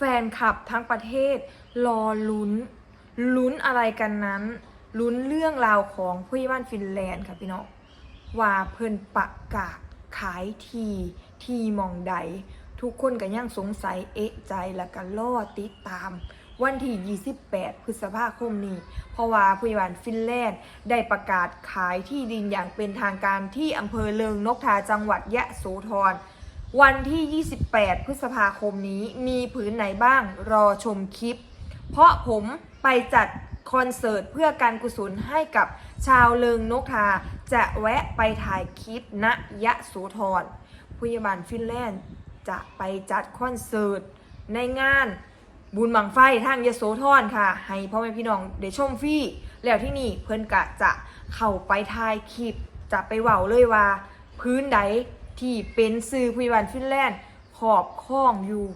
ฟนคลับทั้งประเทศ รอลุ้น ลุ้นอะไรกันนั้น ลุ้นเรื่องราวของผู้ใหญ่บ้านฟินแลนด์ค่ะพี่น้องว่าเพิ่นประกาศขายทีทีมองใด ทุกคนก็ยังสงสัยเอะใจแล้วก็รอติดตาม วันที่ 28 พฤษภาคมนี้ เพราะว่าผู้ใหญ่บ้านฟินแลนด์ได้ประกาศขายที่ดินอย่างเป็นทางการที่อำเภอเลิงนกทาจังหวัดยะโสธร วันที่ 28 พฤษภาคมนี้มีผืนไหนบ้างรอชมคลิป เพราะผมไปจัดคอนเสิร์ตเพื่อการกุศลให้กับชาวเลิงนกทา จะแวะไปถ่ายคลิปณยะโสธรผู้ใหญ่บ้านฟินแลนด์จะไปจัดคอนเสิร์ตในงานบุญบังไฟทางยโสธรค่ะ ให้พ่อแม่พี่น้องได้ชมฟรีแล้วที่นี่เพิ่อนกะจะเข้าไปถ่ายคลิปจะไปเว้าเลยว่า พื้นใด ที่เป็นสื่อผู้ใหญ่บ้านฟินแลนด์ขอบข้องอยู่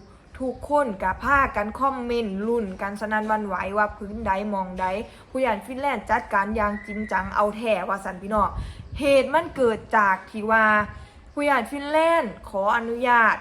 ทุกคนกับผ้ากันคอมเมนต์รุ่นกันสนันวันไหวว่าพื้นใดมองใดผู้ใหญ่บ้านฟินแลนด์จัดการอย่างจริงจังเอาแท้ว่าสันพี่น้องเหตุมันเกิดจากที่ว่าผู้ใหญ่บ้านฟินแลนด์ขออนุญาต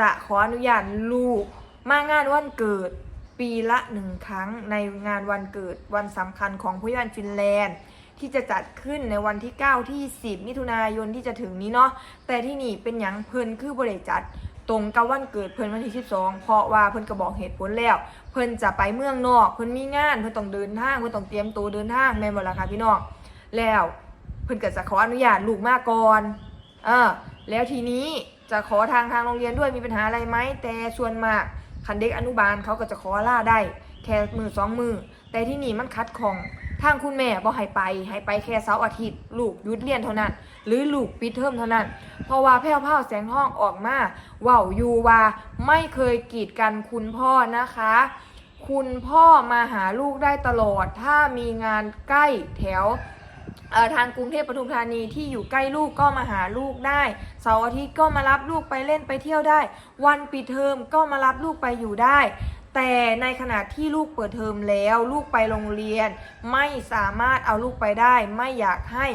จะขออนุญาตลูก มางานวันเกิดปีละหนึ่งครั้งในงานวันเกิดวันสำคัญของผู้ใหญ่บ้านฟินแลนด์ ที่จะจัดขึ้นในวันที่ 9 ที่ 10 มิถุนายนที่จะถึงนี้เนาะแต่ที่นี่เป็นหยังเพิ่นคือบริจัดตรงกับวันเกิดเพิ่นวันที่ 12 เพราะว่าเพิ่นก็บอกเหตุผลแล้ว เพิ่นจะไปเมืองนอก เพิ่นมีงาน เพิ่นต้องเดินทาง เพิ่นต้องเตรียมตัวเดินทางแม่นบ่ล่ะค่ะพี่น้องแล้วเพิ่นก็จะขออนุญาตลูกมาก่อนเออแล้วทีนี้จะขอทางทางโรงเรียนด้วยมีปัญหาอะไรไหมแต่ส่วนมากคันเด็กอนุบาลเขาก็จะขอล่าได้แค่มือสองมือแต่ที่นี่มันคัดของ ทางคุณแม่บ่ให้ไป ให้ไปแค่เสาร์อาทิตย์ ลูกหยุดเรียนเท่านั้น หรือลูกปิดเทอมเท่านั้น เพราะว่าแพ้วเผาแสงห้องออกมาเว่าอยู่ว่าไม่เคยกีดกันคุณพ่อนะคะ คุณพ่อมาหาลูกได้ตลอด ถ้ามีงานใกล้แถวทางกรุงเทพปทุมธานีที่อยู่ใกล้ลูกก็มาหาลูกได้เสาร์อาทิตย์ก็มารับลูกไปเล่นไปเที่ยวได้ วันปิดเทอมก็มารับลูกไปอยู่ได้ แต่ในขณะที่ลูกเปิดเทอมแล้ว ลูกไปโรงเรียน ไม่สามารถเอาลูกไปได้ ไม่อยากให้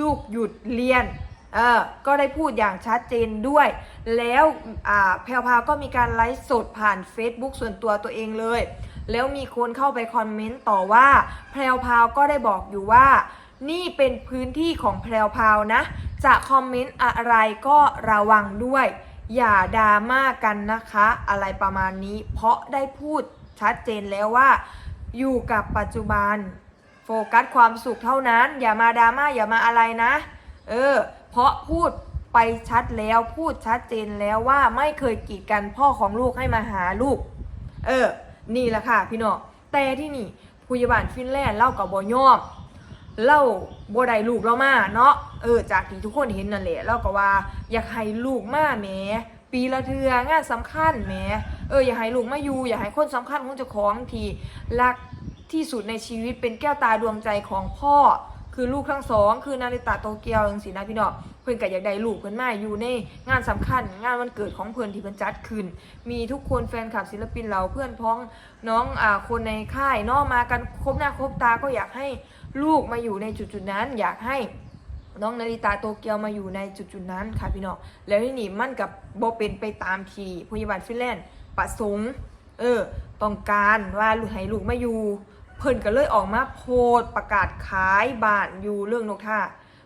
ลูกหยุดเรียนเออก็ได้พูดอย่างชัดเจนด้วย แล้วอ่าแพรวพาก็มีการไลฟ์สดผ่าน Facebook ส่วนตัวตัวเองเลย แล้วมีคนเข้าไปคอมเมนต์ต่อว่า แพรวพาวก็ได้บอกอยู่ว่า นี่เป็นพื้นที่ของแพรวพาวนะ จะคอมเมนต์อะไรก็ระวังด้วย อย่าดราม่ากันนะคะ อะไรประมาณนี้ เพราะได้พูดชัดเจนแล้วว่า อยู่กับปัจจุบัน โฟกัสความสุขเท่านั้น อย่ามาดราม่าอย่ามาอะไรนะ เออ เพราะพูดไปชัดแล้วพูดชัดเจนแล้วว่าไม่เคยกีดกันพ่อของลูกให้มาหาลูก เออ นี่แหละค่ะ พี่น้องแต่ที่นี่ผู้ใหญ่บ้านฟินแลนด์เล่ากับบอยอม เล่าบ่ได้ลูกเรามาเนาะเออจากที่ทุกคนเห็นนั่นแหละเล่าก็ว่าอยากให้ลูกมาแหมปีละเทืองานสำคัญแหมเอออยากให้ลูกมาอยู่อยากให้คนสำคัญของเจ้าของที่รักที่สุดในชีวิตเป็นแก้วตาดวงใจของพ่อคือลูกทั้งสองคือนาริตะโตเกียวจังสินะพี่น้องเพื่อนก็อยากได้ลูกเพื่อนมาอยู่ในงานสำคัญ งานวันเกิดของเพื่อนที่เพื่อนจัดขึ้น มีทุกคนแฟนคลับศิลปินเราเพื่อนพ้องน้องอ่าคนในค่ายเนอกมากันครบหน้าครบตาก็อยากให้ ลูกมาอยู่ในจุดๆนั้น อยากให้น้องนาริตาโตเกียวมาอยู่ในจุดๆนั้นค่ะพี่น้องแล้วที่นี่มันกับโบเป็นไปตามทีพยาบาลฟินแลนด์ประสงค์เออต้องการว่าลูกให้ลูกมาอยู่ เพิ่นก็เลยออกมาโพสประกาศขายบ้านอยู่เรื่องนกท่า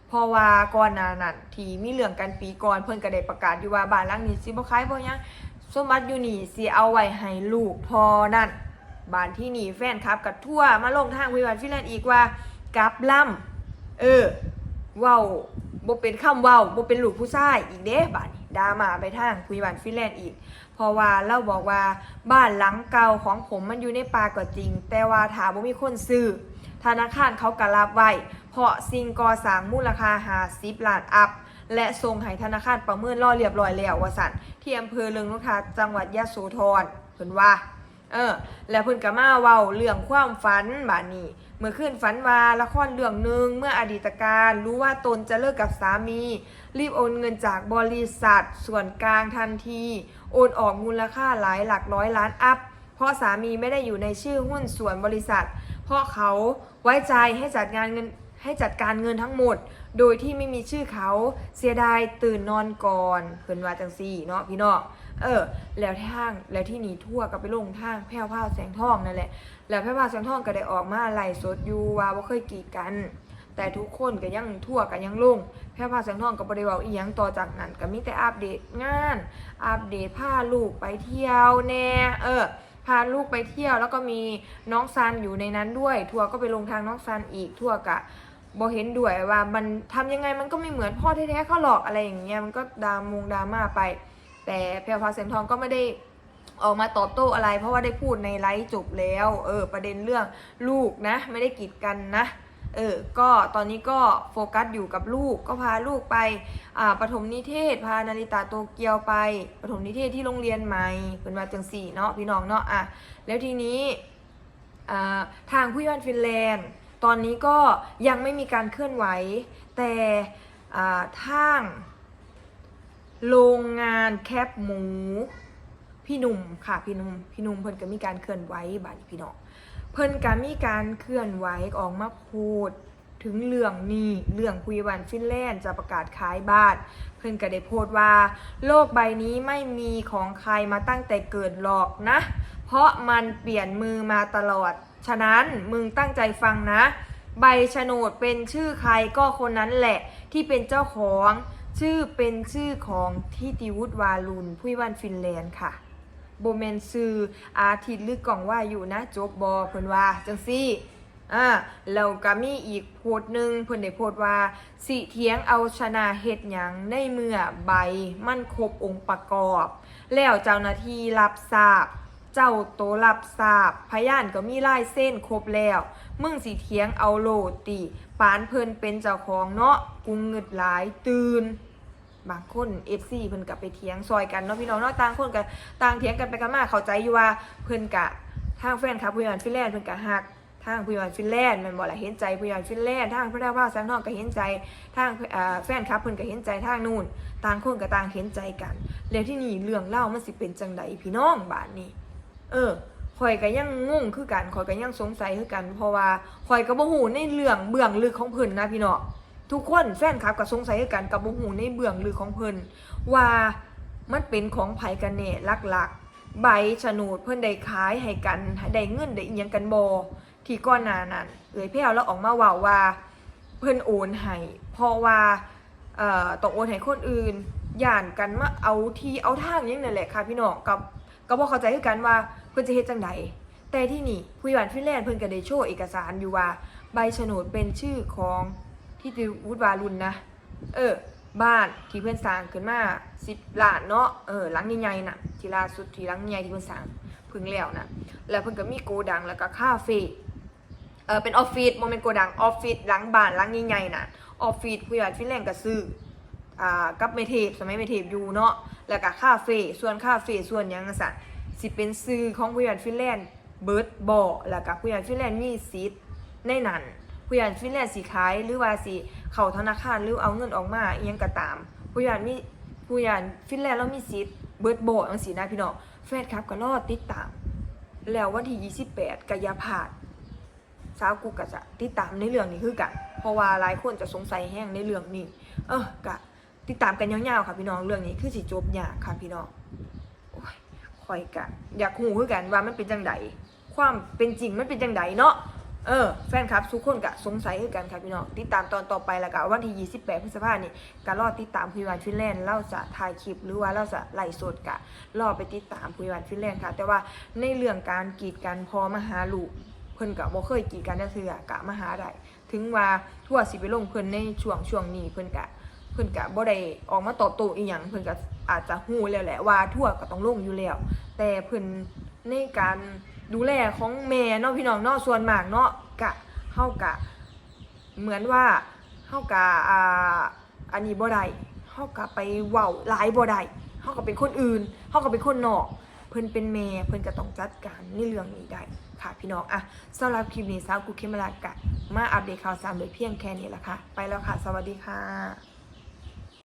เพราะว่าก่อนนานั้นทีมีเรื่องกันปีก่อนเพิ่นก็ได้ประกาศอยู่ว่าบ้านหลังนี้สิบ่ขายบ่ยังสมบัติอยู่นี่สิเอาไว้ให้ลูกพอนั่น บ้านที่นี่แฟนคลับกับทั่วมาลงทางวิวัฒน์ฟิแลนด์อีกว่า กับล่ำเออเว้าบ่เป็นคำเว้าบ่เป็นลูกผู้ชายอีกเด้บาดนี้ดามาไปทางคุยบ้านฟินแลนด์อีก เพราะว่าเราบอกว่าบ้านหลังเก่าของผมมันอยู่ในป่าก็จริง แต่ว่าถ้าบ่มีคนซื้อ ธนาคารเขาก็รับไว้ เพราะสิ่งก่อสร้างมูลค่า50ล้านอัพ และส่งให้ธนาคารประเมินรอเรียบร้อยแล้ววสันที่อำเภอเลืองนกทาจังหวัดยะโสธรเพิ่นว่า เออ แล้วเพิ่นก็มาเว้าเรื่องความฝันบาดนี้ เมื่อคืนฝันว่าละครเรื่องหนึ่งเมื่ออดีตการรู้ว่าตนจะเลิกกับสามี รีบโอนเงินจากบริษัท ส่วนกลางทันที โอนออกมูลค่าหลายหลักร้อยล้านอัพ เพราะสามีไม่ได้อยู่ในชื่อหุ้นส่วนบริษัท เพราะเขาไว้ใจให้จัดงานเงินให้จัดการเงินทั้งหมด โดยที่ไม่มีชื่อเขาเสียดายตื่นนอนก่อนเพิ่นว่าจังซี่เนาะพี่เนาะ เออ แล้วทางแล้วที่หนีทั่วก็ไปลงทางแพร่วพราแสงทองนั่นแหละ แล้วแพร่วพราแสงทองก็ได้ออกมาไล่สดอยู่ว่าบ่เคยกีดกัน แต่ทุกคนก็ยังทั่วก็ยังลง แพร่วพราแสงทองก็บ่ได้เว้าอีหยังต่อจากนั้นก็มีแต่อัปเดตงาน อัปเดตพาลูกไปเที่ยวแน่เออพาลูกไปเที่ยวแล้วก็มีน้องซันอยู่ในนั้นด้วย ทัวร์ก็ไปลงทางน้องซันอีกทัวร์กะบอเห็นด้วยว่ามันทำยังไงมันก็ไม่เหมือนพ่อแท้ๆเขาหรอกอะไรอย่างเงี้ยมันก็ดรามงดราม่าไป แต่แพรวพาวแสงทองก็ไม่ได้ออกมาตอบโต้อะไร เพราะว่าได้พูดในไลฟ์จบแล้ว เออ ประเด็นเรื่องลูกนะ ไม่ได้กีดกันนะ เออ ก็ตอนนี้ก็โฟกัสอยู่กับลูก ก็พาลูกไป อ่าปฐมนิเทศ พานาริตาโตเกียวไปปฐมนิเทศที่โรงเรียนใหม่เป็นมาจังสี่เนาะพี่น้องเนาะ อะ แล้วทีนี้ อ่า ทางผู้ยอนฟินแลนด์ ตอนนี้ก็ยังไม่มีการเคลื่อนไหว แต่ อ่า ทาง โรงงานแคปหมู พี่หนุ่มค่ะพี่หนุ่มพี่หนุ่มเพิ่นก็มีการเคลื่อนไหวบัดนี้พี่น้องเพิ่นก็มีการเคลื่อนไหวออกมาพูดถึงเรื่องนี้เรื่องคุยวันฟินแลนด์จะประกาศขายบ้านเพิ่นก็ได้โพสต์ว่า โลกใบนี้ไม่มีของใครมาตั้งแต่เกิดหรอกนะ เพราะมันเปลี่ยนมือมาตลอด ฉะนั้นมึงตั้งใจฟังนะ ใบโฉนดเป็นชื่อใครก็คนนั้นแหละที่เป็นเจ้าของ ชื่อเป็นชื่อของทิติวุฒิวาลุนผู้วันฟินแลนด์ค่ะโบเมนซืออาทิตย์หรือกล่องว่าอยู่นะจบบอเพิ่นว่าจังซี่อ่าแล้วก็มีอีกโพสต์หนึ่งเพิ่นได้โพสต์ว่า สิเถียงเอาชนะเฮ็ดหยังในเมื่อใบมันครบองค์ประกอบ แล้วเจ้าหน้าที่รับทราบ เจ้าโตรับทราบ พยานก็มีลายเส้นครบแล้ว มึงสิเถียงเอาโลดติ ปานเพิ่นเป็นเจ้าของเนาะกูเงึดหลายตื่น บางคน FC เพิ่นก็ไปเถียงซอยกันเนาะพี่น้องเนาะต่างคนก็ต่างเถียงกันไปกันมาเข้าใจอยู่ว่าเพิ่นกะทางแฟนคลับผู้ใหญ่ฟินแลนด์เพิ่นกะฮักทางผู้ใหญ่ฟินแลนด์ม่นบ่ล่ะเห็นใจผู้ใหญ่ฟินแลนด์ทางพระดาว่าแสงทองก็เห็นใจทางแฟนคลับเพิ่นก็เห็นใจทางนู่น ต่างคนก็ต่างเห็นใจกัน แล้วที่นี่เรื่องเล่ามันสิเป็นจังใดพี่น้องบาดนี้ เออข่อยก็ยังงงคือกันข่อยก็ยังสงสัยคือกัน เพราะว่าข่อยก็บ่ฮู้ในเรื่องเบื้องลึกของเพิ่นนะพี่น้อง ทุกคนแฟนคลับก็สงสัยกันกับบ่ฮู้ในเบื้องลึกของเพิ่นว่ามันเป็นของไผกันแน่หลักๆ ใบฉนูดเพิ่นได้ขายให้กันได้เงินได้อีหยังกันบ่ที่ก่อนหน้านั้นเอ่ยแพ้วแล้วออกมาว้าว่าเพิ่นโอนให้เพราะว่าเอ่อต้องโอนให้คนอื่นย่านกันมาเอาที่เอาทางยังนั่นแหละค่ะพี่น้องกับก็บ่เข้าใจคือกันว่าเพิ่นจะเฮ็ดจังไดแต่ที่นี่ผู้ใหญ่บ้านฟินแลนด์เพิ่นก็ได้โชว์เอกสารอยู่ว่าใบโฉนดเป็นชื่อของ ที่ติวุฒิวารุณนะ เออ บ้านที่เพื่อนสร้างขึ้นมาสิบล้านเนาะ เออหลังใหญ่ๆน่ะ ที่ล่าสุดที่หลังใหญ่ที่เพื่อนสร้างพึ่งแล้วนะ แล้วเพิ่นก็มีโกดังแล้วก็คาเฟ่เออเป็นออฟฟิศโมเมนต์โกดังออฟฟิศหลังบ้านหลังใหญ่ๆน่ะ ออฟฟิศผู้ใหญ่ฟินแลนด์ก็ซื้ออ่ากับเมเทปสมัยเมเทปอยู่เนาะ แล้วก็คาเฟ่ส่วนคาเฟ่ส่วนยังสั่นสิเป็นซื้อของผู้ใหญ่ฟินแลนด์เบิร์ดบอแล้วก็ผู้ใหญ่ฟินแลนด์มีสิทธิ์ในนั้น ผู้ใหญ่ฟินแลนด์สิขายหรือว่าสิเข้าธนาคารหรือเอาเงินออกมาอีหยังก็ตาม ผู้ใหญ่มีผู้ใหญ่ฟินแลนด์เรามีสิทธิ์เบิร์ดบอจังซี่นะพี่น้องแฟนคลับก็รอติดตาม แล้ววันที่28ก็อย่าพลาดสาวกูก็จะติดตามในเรื่องนี้คือกันเพราะว่าหลายคนจะสงสัยแห้งในเรื่องนี้ เออกะติดตามกันยาวๆค่ะพี่น้องเรื่องนี้คือสิจบยากค่ะพี่น้องโอ้ยคอยกะอยากหูคือกันว่ามันเป็นจังใดความเป็นจริงมันเป็นจังใดเนาะ เออแฟนคลับทุกคนกะสงสัยคือกันค่ะพี่น้องติดตามตอนต่อไปแล้วกะวันที่ 28 พฤษภาคมนี่กะรอติดตามพิวานฟินแลนด์เราจะถ่ายคลิปหรือว่าเราจะไล่สดกะรอไปติดตามพิวานฟินแลนด์ค่ะ แต่ว่าในเรื่องการกีดกันพอมาหาลูกเพิ่นกะบ่เคยกีดกันจักเทื่อกะมาหาได้ถึงว่าทั่วสิไปลงเพิ่นในช่วงช่วงนี้เพิ่นกะเพิ่นกะบ่ได้ออกมาตอบโต้อีหยังเพิ่นก็อาจจะฮู้แล้วแหละว่าทั่วก็ต้องลงอยู่แล้ว แต่เพิ่นในการ ดูแลของแม่เนาะพี่น้องเนาะส่วนมากเนาะกะเฮากะ เหมือนว่าเฮากะอ่าอันนี้บ่ได้เฮากะไปเว้าหลายบ่ได้เฮาก็เป็นคนอื่นเฮาก็เป็นคนนอกเพิ่นเป็นแม่เพิ่นก็ต้องจัดการในเรื่องนี้ได้ค่ะพี่น้องอะสำหรับคลิปนี้สาวกุเคมรากะมาอัปเดตข่าวสารโดยเพียงแค่นี้ละค่ะ ไปแล้วค่ะ สวัสดีค่ะ